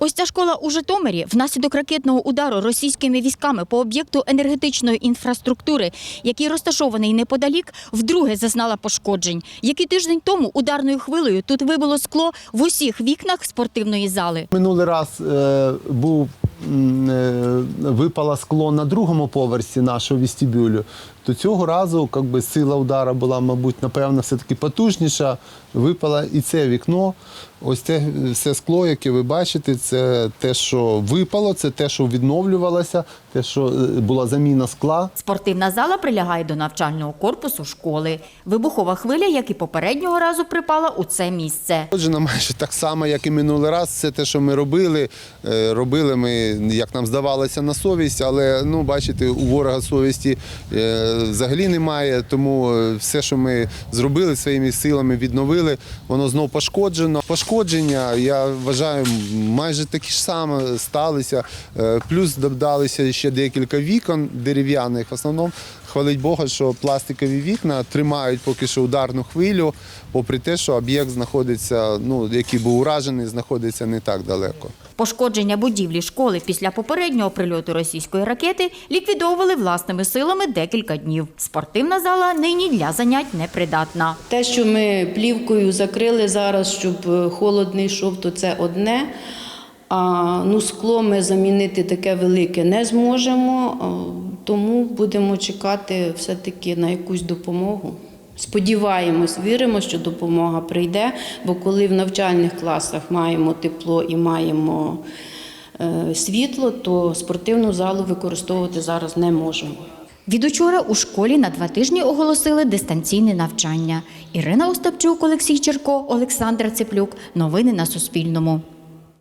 Ось ця школа у Житомирі внаслідок ракетного удару російськими військами по об'єкту енергетичної інфраструктури, який розташований неподалік, вдруге зазнала пошкоджень. Який тиждень тому ударною хвилею тут вибило скло в усіх вікнах спортивної зали. Минулий раз е, був е, випало скло на другому поверсі нашого вестибюлю, то цього разу как би, сила удара була, мабуть, напевно, все-таки потужніша. Випало і це вікно. Ось це все скло, яке ви бачите, це те, що випало, це те, що відновлювалося, те, що е, була заміна скла. Спортивна зала прилягає до навчального корпусу школи. Вибухова хвиля, як і попереднього разу, припала у це місце. Пошкоджено майже так само, як і минулий раз. Це те, що ми робили. Е, Робили ми, як нам здавалося, на совість, але ну, бачите, у ворога совісті е, взагалі немає. Тому е, все, що ми зробили своїми силами, відновили, воно знов пошкоджено. Пошкодження, я вважаю, майже такі ж саме сталися. Е, Плюс додалися ще декілька вікон дерев'яних. В основному хвалить Бога, що пластикові вікна тримають поки що ударну хвилю, попри те, що об'єкт знаходиться, ну який був уражений, знаходиться не так далеко. Пошкодження будівлі школи після попереднього прильоту російської ракети ліквідовували власними силами декілька днів. Спортивна зала нині для занять непридатна. Те, що ми плівкою закрили зараз, щоб е, холод не йшов, то це одне. А ну, скло ми замінити таке велике не зможемо, тому будемо чекати все-таки на якусь допомогу. Сподіваємось, віримо, що допомога прийде, бо коли в навчальних класах маємо тепло і маємо е, світло, то спортивну залу використовувати зараз не можемо. Від учора у школі на два тижні оголосили дистанційне навчання. Ірина Остапчук, Олексій Черко, Олександра Цеплюк. Новини на Суспільному.